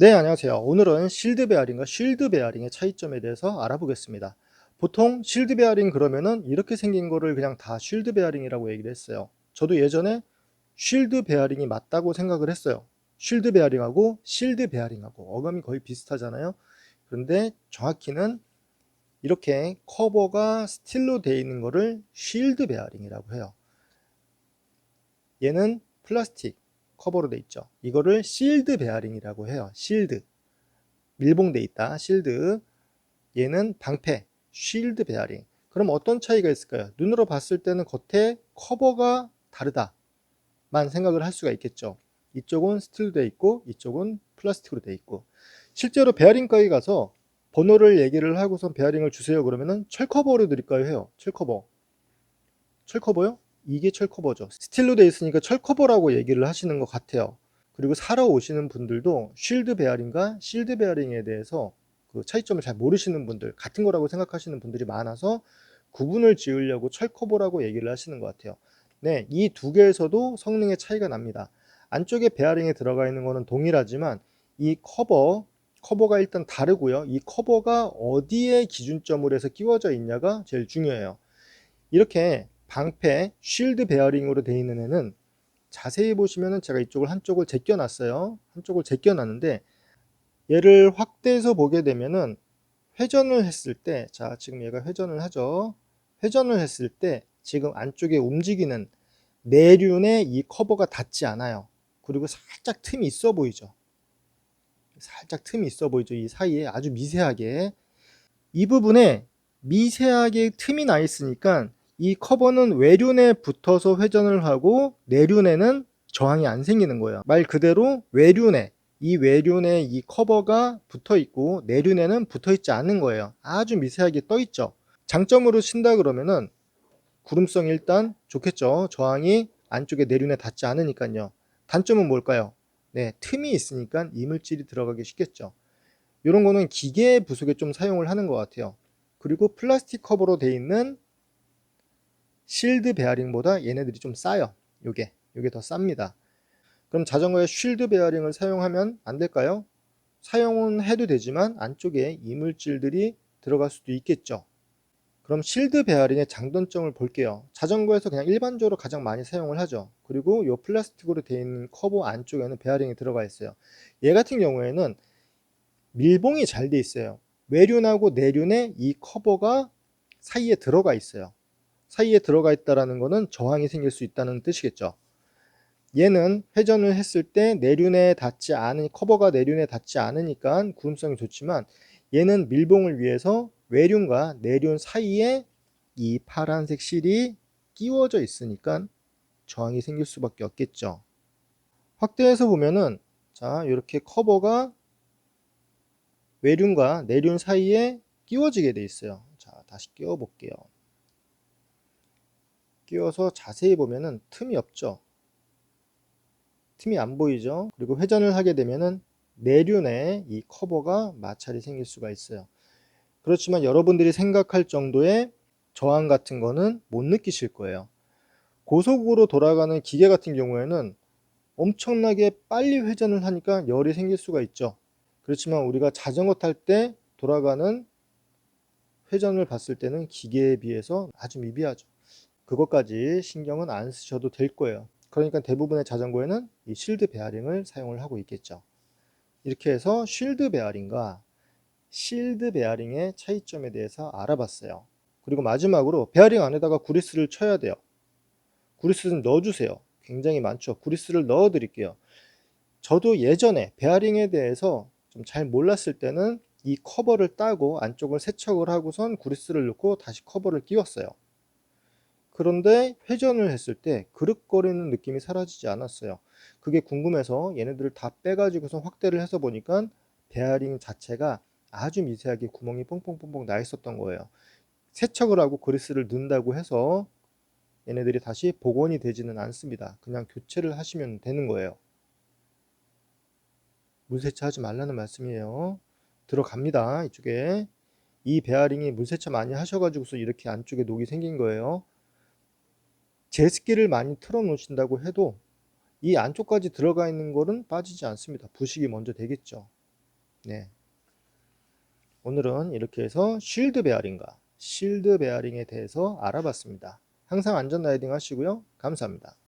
네, 안녕하세요. 오늘은 실드 베어링과 쉴드 베어링의 차이점에 대해서 알아보겠습니다. 보통 실드 베어링 그러면은 이렇게 생긴 거를 그냥 다 쉴드 베어링이라고 얘기를 했어요. 저도 예전에 쉴드 베어링이 맞다고 생각을 했어요. 쉴드 베어링하고 실드 베어링하고 어감이 거의 비슷하잖아요. 그런데 정확히는 이렇게 커버가 스틸로 되어 있는 거를 쉴드 베어링이라고 해요. 얘는 플라스틱 커버로 돼 있죠. 이거를 실드 베어링이라고 해요. 실드. 밀봉돼 있다. 실드. 얘는 방패. 쉴드 베어링. 그럼 어떤 차이가 있을까요? 눈으로 봤을 때는 겉에 커버가 다르다만 생각을 할 수가 있겠죠. 이쪽은 스틸로 돼 있고 이쪽은 플라스틱으로 돼 있고 실제로 베어링가에 가서 번호를 얘기를 하고선 베어링을 주세요 그러면은 철 커버로 드릴까요 해요. 철 커버. 철 커버요? 이게 철커버죠. 스틸로 되어 있으니까 철커버라고 얘기를 하시는 것 같아요. 그리고 사러 오시는 분들도 쉴드 베어링과 실드 베어링에 대해서 그 차이점을 잘 모르시는 분들, 같은 거라고 생각하시는 분들이 많아서 구분을 지으려고 철커버라고 얘기를 하시는 것 같아요. 네, 이 두 개에서도 성능의 차이가 납니다. 안쪽에 베어링에 들어가 있는 거는 동일하지만 이 커버, 커버가 일단 다르고요. 이 커버가 어디에 기준점으로 해서 끼워져 있냐가 제일 중요해요. 이렇게 방패 쉴드 베어링으로 되어 있는 애는 자세히 보시면은 제가 이쪽을 한쪽을 제껴 놨어요. 한쪽을 제껴 놨는데 얘를 확대해서 보게 되면은 회전을 했을 때, 자, 지금 얘가 회전을 하죠. 회전을 했을 때 지금 안쪽에 움직이는 내륜에 이 커버가 닿지 않아요. 그리고 살짝 틈이 있어 보이죠. 살짝 틈이 있어 보이죠. 이 사이에 아주 미세하게. 이 부분에 미세하게 틈이 나 있으니까 이 커버는 외륜에 붙어서 회전을 하고 내륜에는 저항이 안 생기는 거예요. 말 그대로 외륜에 이 외륜에 이 커버가 붙어 있고 내륜에는 붙어 있지 않는 거예요. 아주 미세하게 떠 있죠. 장점으로 친다 그러면은 구름성이 일단 좋겠죠. 저항이 안쪽에 내륜에 닿지 않으니까요. 단점은 뭘까요? 네, 틈이 있으니까 이물질이 들어가기 쉽겠죠. 이런 거는 기계 부속에 좀 사용을 하는 것 같아요. 그리고 플라스틱 커버로 되어 있는 실드 베어링보다 얘네들이 좀 싸요. 요게 요게 더 쌉니다. 그럼 자전거에 쉴드 베어링을 사용하면 안 될까요? 사용은 해도 되지만 안쪽에 이물질들이 들어갈 수도 있겠죠. 그럼 실드 베어링의 장단점을 볼게요. 자전거에서 그냥 일반적으로 가장 많이 사용을 하죠. 그리고 이 플라스틱으로 되어 있는 커버 안쪽에는 베어링이 들어가 있어요. 얘 같은 경우에는 밀봉이 잘 돼 있어요. 외륜하고 내륜에 이 커버가 사이에 들어가 있어요. 사이에 들어가 있다라는 것은 저항이 생길 수 있다는 뜻이겠죠. 얘는 회전을 했을 때 내륜에 닿지 않은 커버가 내륜에 닿지 않으니까 구름성이 좋지만 얘는 밀봉을 위해서 외륜과 내륜 사이에 이 파란색 실이 끼워져 있으니까 저항이 생길 수밖에 없겠죠. 확대해서 보면은 자 이렇게 커버가 외륜과 내륜 사이에 끼워지게 돼 있어요. 자 다시 끼워 볼게요. 끼워서 자세히 보면은 틈이 없죠. 틈이 안 보이죠. 그리고 회전을 하게 되면은 내륜에 이 커버가 마찰이 생길 수가 있어요. 그렇지만 여러분들이 생각할 정도의 저항 같은 거는 못 느끼실 거예요. 고속으로 돌아가는 기계 같은 경우에는 엄청나게 빨리 회전을 하니까 열이 생길 수가 있죠. 그렇지만 우리가 자전거 탈 때 돌아가는 회전을 봤을 때는 기계에 비해서 아주 미비하죠. 그것까지 신경은 안 쓰셔도 될 거예요. 그러니까 대부분의 자전거에는 이 실드 베어링을 사용을 하고 있겠죠. 이렇게 해서 쉴드 베어링과 실드 베어링의 차이점에 대해서 알아봤어요. 그리고 마지막으로 베어링 안에다가 구리스를 쳐야 돼요. 구리스 좀 넣어주세요. 굉장히 많죠. 구리스를 넣어 드릴게요. 저도 예전에 베어링에 대해서 좀 잘 몰랐을 때는 이 커버를 따고 안쪽을 세척을 하고선 구리스를 넣고 다시 커버를 끼웠어요. 그런데 회전을 했을 때 그릇거리는 느낌이 사라지지 않았어요. 그게 궁금해서 얘네들을 다 빼가지고서 확대를 해서 보니까 베어링 자체가 아주 미세하게 구멍이 뽕뽕뽕뽕 나 있었던 거예요. 세척을 하고 그리스를 넣는다고 해서 얘네들이 다시 복원이 되지는 않습니다. 그냥 교체를 하시면 되는 거예요. 물세차 하지 말라는 말씀이에요. 들어갑니다. 이쪽에. 이 베어링이 물세차 많이 하셔가지고서 이렇게 안쪽에 녹이 생긴 거예요. 제습기를 많이 틀어 놓으신다고 해도 이 안쪽까지 들어가 있는 거는 빠지지 않습니다. 부식이 먼저 되겠죠. 네. 오늘은 이렇게 해서 쉴드 베어링과 실드 베어링에 대해서 알아봤습니다. 항상 안전 라이딩 하시고요. 감사합니다.